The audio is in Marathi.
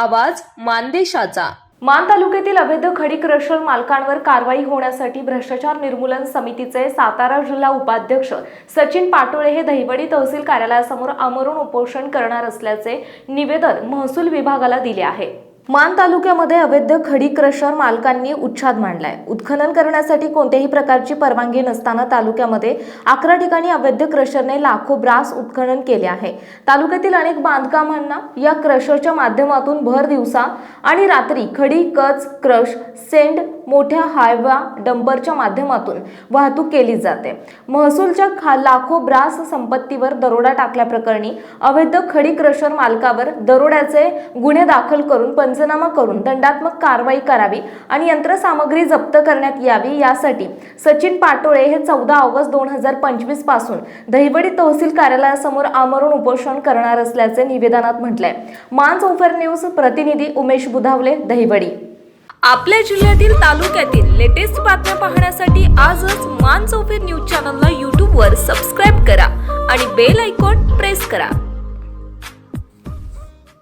आवाज मानदेशाचा. मान तालुक्यातील अवैध खडी क्रशर मालकांवर कारवाई होण्यासाठी भ्रष्टाचार निर्मूलन समितीचे सातारा जिल्हा उपाध्यक्ष सचिन पाटोळे हे दहिवडी तहसील कार्यालयासमोर आमरण उपोषण करणार असल्याचे निवेदन महसूल विभागाला दिले आहे. मान तालुक्यामध्ये अवैध खडी क्रशर मालकांनी उच्छाद मांडलाय. उत्खनन करण्यासाठी कोणत्याही प्रकारची परवानगी नसताना तालुक्यामध्ये अकरा ठिकाणी अवैध क्रशरने लाखो ब्रास उत्खनन केले आहे. तालुक्यातील अनेक बांधकामांना या क्रशरच्या माध्यमातून भर दिवसा आणि रात्री खडी कच क्रश सेंड मोठ्या हायवा डंपरच्या माध्यमातून वाहतूक केली जाते. महसूलच्या खा लाखो ब्रास संपत्तीवर दरोडा टाकल्याप्रकरणी अवैध खडी क्रशर मालकावर दरोड्याचे गुन्हे दाखल करून पंचनामा करून दंडात्मक कारवाई करावी आणि यंत्रसामग्री जप्त करण्यात यावी यासाठी सचिन पाटोळे हे चौदा ऑगस्ट दोन हजार पंचवीसपासून दहिवडी तहसील कार्यालयासमोर आमरण उपोषण करणार असल्याचे निवेदनात म्हटलंय. मान चौफर न्यूज प्रतिनिधी उमेश बुधावले दहिवडी. आपल्या जिल्ह्यातील तालुक्यातील लेटेस्ट बातम्या पाहण्यासाठी आजच मान चौफेर न्यूज चॅनलला यूट्यूबवर सबस्क्राईब करा आणि बेल आयकॉन प्रेस करा.